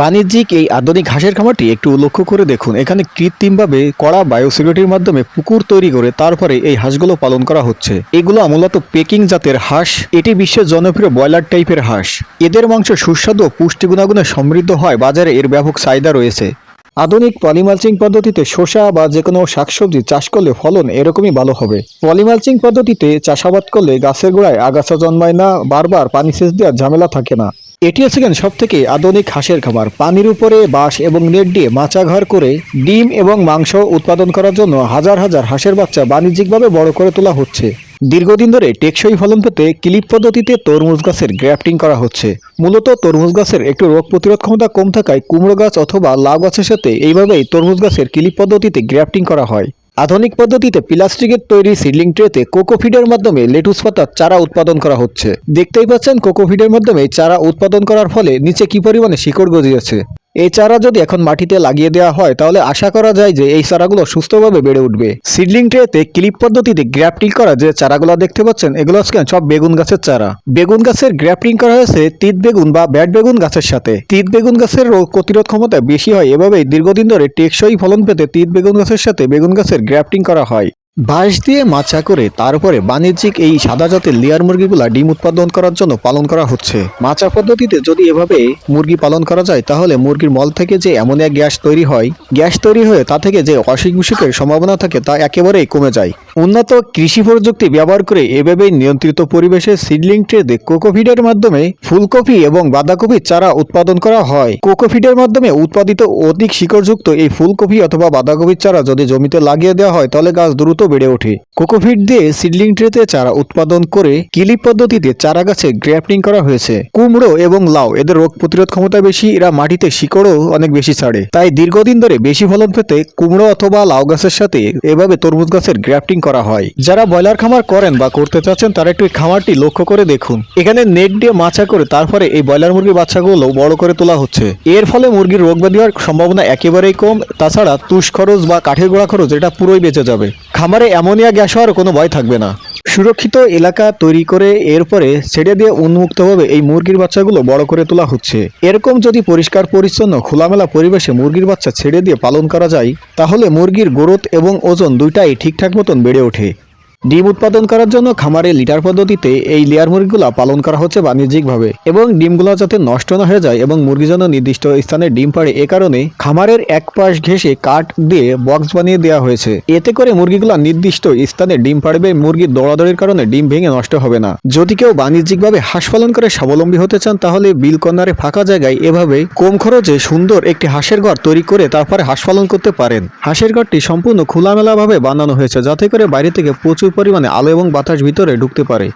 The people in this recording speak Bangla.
বাণিজ্যিক এই আধুনিক হাঁসের খামারটি একটু লক্ষ্য করে দেখুন। এখানে কৃত্রিমভাবে কড়া বায়োসিকিউরিটির মাধ্যমে পুকুর তৈরি করে তারপরে এই হাঁসগুলো পালন করা হচ্ছে। এগুলো মূলত পেকিং জাতের হাঁস। এটি বিশ্বের জনপ্রিয় ব্রয়লার টাইপের হাঁস। এদের মাংস সুস্বাদু ও পুষ্টি গুণাগুণে সমৃদ্ধ হয়। বাজারে এর ব্যাপক চাহিদা রয়েছে। আধুনিক পলিমালচিং পদ্ধতিতে শসা বা যে কোনো শাকসবজি চাষ করলে ফলন এরকমই ভালো হবে। পলিমালচিং পদ্ধতিতে চাষাবাদ করলে গাছের গোড়ায় আগাছা জন্মায় না। বারবার পানি সেচ দেওয়ার ঝামেলা থাকে না। এটি হচ্ছে কেন সব থেকে আধুনিক হাঁসের খামার। পানির উপরে বাঁশ এবং নেট দিয়ে মাচা ঘর করে ডিম এবং মাংস উৎপাদন করার জন্য হাজার হাজার হাঁসের বাচ্চা বাণিজ্যিকভাবে বড় করে তোলা হচ্ছে। দীর্ঘদিন ধরে টেকসই ফলন পেতে ক্লিপ পদ্ধতিতে তরমুজ গাছের গ্রাফটিং করা হচ্ছে। মূলত তরমুজ গাছের একটু রোগ প্রতিরোধ ক্ষমতা কম থাকায় কুমড়ো গাছ অথবা লাউ গাছের সাথে এইভাবেই তরমুজ গাছের ক্লিপ পদ্ধতিতে গ্রাফটিং করা হয়। আধুনিক পদ্ধতিতে প্লাস্টিকের তৈরি সিডলিং ট্রেতে কোকোফিডের মাধ্যমে লেটুস পাতার চারা উৎপাদন করা হচ্ছে। দেখতেই পাচ্ছেন কোকোফিডের মাধ্যমে চারা উৎপাদন করার ফলে নিচে কি পরিমাণে শিকড় গজিয়েছে? এই চারা যদি এখন মাটিতে লাগিয়ে দেওয়া হয়, তাহলে আশা করা যায় যে এই চারাগুলো সুস্থভাবে বেড়ে উঠবে। সিডলিং ট্রেতে ক্লিপ পদ্ধতিতে গ্রাফটিং করা যে চারাগুলো দেখতে পাচ্ছেন, এগুলো হচ্ছে সব বেগুন গাছের চারা। বেগুন গাছের গ্রাফটিং করা হয়েছে তিত বেগুন বা ব্যাট বেগুন গাছের সাথে। তিত বেগুন গাছের রোগ প্রতিরোধ ক্ষমতা বেশি হয়, এভাবেই দীর্ঘদিন ধরে টেকসই ফলন পেতে তিত বেগুন গাছের সাথে বেগুন গাছের গ্রাফটিং করা হয়। বাঁশ দিয়ে মাছা করে তারপরে বাণিজ্যিক এই সাদা জাতের লেয়ার মুরগিগুলা ডিম উৎপাদন করার জন্য পালন করা হচ্ছে। মাছা পদ্ধতিতে যদি এভাবে মুরগি পালন করা যায়, তাহলে মুরগির মল থেকে যে অ্যামোনিয়া গ্যাস তৈরি হয়, গ্যাস তৈরি হয়ে তা থেকে যে বিসুখের সম্ভাবনা থাকে তা একেবারেই কমে যায়। উন্নত কৃষি প্রযুক্তি ব্যবহার করে এভাবেই নিয়ন্ত্রিত পরিবেশে সিডলিং ট্রেতে কোকোফিডের মাধ্যমে ফুলকপি এবং বাঁধাকপির চারা উৎপাদন করা হয়। কোকোফিডের মাধ্যমে উৎপাদিত অধিক শিকড়যুক্ত এই ফুলকপি অথবা বাঁধাকপির চারা যদি জমিতে লাগিয়ে দেওয়া হয়, তাহলে গাছ দ্রুত বেড়ে ওঠে। কোকোফিড দিয়ে সিডলিং ট্রেতে চারা উৎপাদন করে কিলিপ পদ্ধতিতে চারা গাছে গ্রাফটিং করা হয়েছে। কুমড়ো এবং লাউ, এদের রোগ প্রতিরোধ ক্ষমতা বেশি, এরা মাটিতে শিকড়ও অনেক বেশি ছাড়ে। তাই দীর্ঘদিন ধরে বেশি ফলন পেতে কুমড়ো অথবা লাউ গাছের সাথে এভাবে তরমুজ গাছের গ্রাফটিং করা হয়। যারা ব্রয়লার খামার করেন বা করতে চাচ্ছেন, তারা একটু খামারটি লক্ষ্য করে দেখুন। এখানে নেট দিয়ে মাছা করে তারপরে এই ব্রয়লার মুরগির বাচ্চাগুলো বড় করে তোলা হচ্ছে। এর ফলে মুরগির রোগ ব্যাধি হওয়ার সম্ভাবনা একেবারেই কম। তাছাড়া তুষ খরচ বা কাঠের গোড়া খরচ, এটা পুরোই বেঁচে যাবে। খামারে অ্যামোনিয়া গ্যাস হওয়ার কোনো ভয় থাকবে না। সুরক্ষিত এলাকা তৈরি করে এরপরে ছেড়ে দিয়ে উন্মুক্তভাবে এই মুরগির বাচ্চাগুলো বড় করে তোলা হচ্ছে। এরকম যদি পরিষ্কার, পরিচ্ছন্ন, খোলামেলা পরিবেশে মুরগির বাচ্চা ছেড়ে দিয়ে পালন করা যায়, তাহলে মুরগির গ্রোথ এবং ওজন দুইটাই ঠিকঠাক মতন বেড়ে ওঠে। ডিম উৎপাদন করার জন্য খামারে লিটার পদ্ধতিতে এই লেয়ার মুরগিগুলা পালন করা হচ্ছে বাণিজ্যিকভাবে এবং ডিমগুলো যাতে নষ্ট না হয়ে যায় এবং মুরগি যেন নির্দিষ্ট স্থানে ডিম পাড়ে, এ কারণে খামারের এক পাশ ঘেঁষে কাঠ দিয়ে বক্স বানিয়ে দেওয়া হয়েছে। এতে করে মুরগিগুলা নির্দিষ্ট স্থানে ডিম পাড়বে, মুরগির দৌড়াদৌড়ির কারণে ডিম ভেঙে নষ্ট হবে না। যদি কেউ বাণিজ্যিকভাবে হাঁস পালন করে, স্বাবলম্বী হতে চান, তাহলে বিল কর্নারে ফাঁকা জায়গায় এভাবে কম খরচে সুন্দর একটি হাঁসের ঘর তৈরি করে তারপরে হাঁস পালন করতে পারেন। হাঁসের ঘরটি সম্পূর্ণ খোলামেলাভাবে বানানো হয়েছে, যাতে করে বাইরে থেকে প্রচুর পরিমাণে আলো এবং বাতাস ভিতরে ঢুকতে পারে।